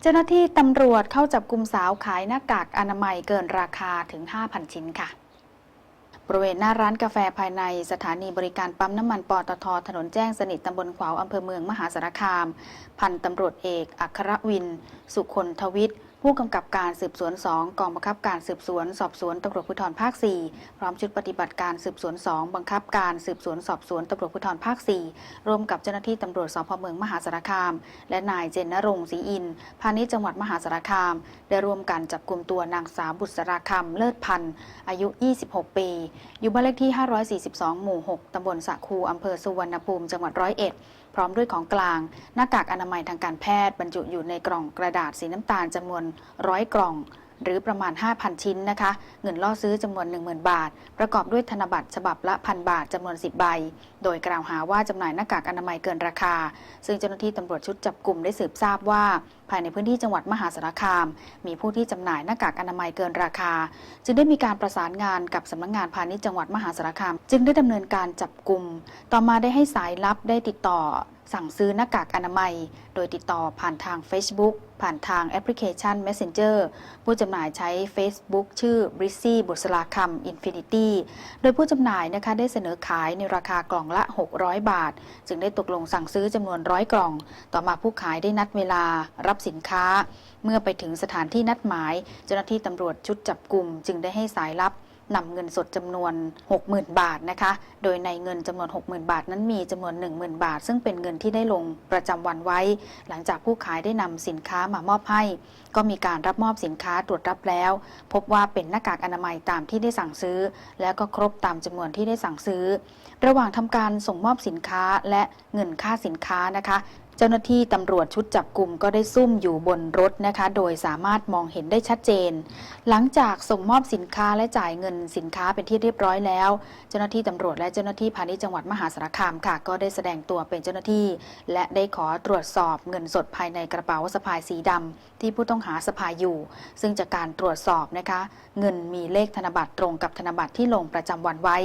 เจ้าหน้าที่ตำรวจเข้าจับกลุ่มสาวขายหน้ากากอนามัยเกินราคาถึง 5,000 ชิ้นค่ะ บริเวณหน้าร้านกาแฟภายในสถานีบริการปั๊มน้ำมันปตทถนนแจ้งสนิทตำบลขวาวอำเภอเมืองมหาสารคาม พันตำรวจเอก อัครวิน สุคนทวิทย์ ผู้กำกับการสืบสวน 2 กองบังคับการสืบสวน สอบสวนตำรวจภูธรภาค 4 พร้อมชุดปฏิบัติการสืบสวน 2 บังคับการสืบสวนสอบสวนตำรวจภูธรภาค 4 ร่วมกับเจ้าหน้าที่ตำรวจสพเมืองมหาสารคาม และนายเจนนรงศรีอินพาณิชย์จังหวัดมหาสารคาม ได้ร่วมกันจับกลุ่มตัวนางสาวบุษราคำเลิศพันธ์อายุ 26 ปี อยู่บ้านเลขที่ 542 หมู่ 6 ตำบลสะคูอำเภอสุวรรณภูมิจังหวัดร้อยเอ็ด พร้อมด้วยของกลาง หน้ากากอนามัยทางการแพทย์บรรจุอยู่ในกล่องกระดาษสีน้ำตาลจำนวนร้อยกล่อง หรือประมาณ 5,000 ชิ้นนะคะ เงินล่อซื้อจำนวน 10,000 บาท ประกอบด้วยธนบัตรฉบับละพันบาทจำนวน 10 ใบ โดยกล่าวหาว่าจำหน่ายหน้ากากอนามัยเกินราคา ซึ่งเจ้าหน้าที่ตำรวจชุดจับกลุ่มได้สืบทราบว่า ภายในพื้นที่จังหวัดมหาสารคาม มีผู้ที่จำหน่ายหน้ากากอนามัยเกินราคา จึงได้มีการประสานงานกับสำนักงานพาณิชย์จังหวัดมหาสารคาม จึงได้ดำเนินการจับกลุ่มต่อมาได้ให้สายลับได้ติดต่อ สั่งซื้อหน้ากากอนามัย โดยติดต่อผ่านทาง Facebook ผ่านทางแอปพลิเคชัน Messenger ผู้จำหน่ายใช้ Facebook ชื่อ b r i z z y บุษราคำ Infinity โดยผู้จำหน่ายนะคะได้เสนอขายในราคากล่องละ 600 บาท จึงได้ตกลงสั่งซื้อจำนวนร้อยกล่อง ต่อมาผู้ขายได้นัดเวลารับสินค้า เมื่อไปถึงสถานที่นัดหมาย เจ้าหน้าที่ตำรวจชุดจับกลุ่ม จึงได้ให้สายลับ นำเงินสดจำนวน 60,000 บาทนะคะ โดยในเงินจำนวน 60,000 บาทนั้นมีจำนวน 10,000 บาท ซึ่งเป็นเงินที่ได้ลงประจำวันไว้ หลังจากผู้ขายได้นำสินค้ามามอบให้ ก็มีการรับมอบสินค้าตรวจรับแล้ว พบว่าเป็นหน้ากากอนามัยตามที่ได้สั่งซื้อ แล้วก็ครบตามจำนวนที่ได้สั่งซื้อ ระหว่างทำการส่งมอบสินค้าและเงินค่าสินค้านะคะ เจ้าหน้าที่ตำรวจชุดจับกลุ่มก็ได้ซุ่มอยู่บนรถนะคะ โดยสามารถมองเห็นได้ชัดเจน หลังจากส่งมอบสินค้าและจ่ายเงินสินค้าเป็นที่เรียบร้อยแล้ว เจ้าหน้าที่ตำรวจและเจ้าหน้าที่พาณิชย์จังหวัดมหาสารคามค่ะ ก็ได้แสดงตัวเป็นเจ้าหน้าที่ และได้ขอตรวจสอบเงินสดภายในกระเป๋าสะพายสีดำที่ผู้ต้องหาสะพายอยู่ ซึ่งจากการตรวจสอบนะคะ เงินมีเลขธนบัตรตรงกับธนบัตรที่ลงประจำวันไว้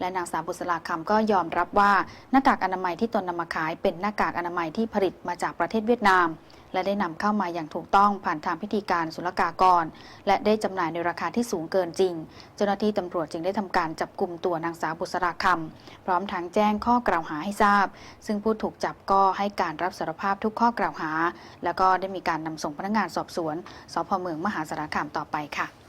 และนางสาวบุษราคำก็ยอมรับว่าหน้ากากอนามัยที่ตนนำมาขายเป็นหน้ากากอนามัยที่ผลิตมาจากประเทศเวียดนาม และได้นำเข้ามาอย่างถูกต้องผ่านทางพิธีการศุลกากร และได้จำหน่ายในราคาที่สูงเกินจริง เจ้าหน้าที่ตำรวจจึงได้ทำการจับกลุ่มตัวนางสาวบุษราคำพร้อมทั้งแจ้งข้อกล่าวหาให้ทราบ ซึ่งผู้ถูกจับก็ให้การรับสารภาพทุกข้อกล่าวหา แล้วก็ได้มีการนำส่งพนักงานสอบสวนสพเมืองมหาสารคามต่อไปค่ะ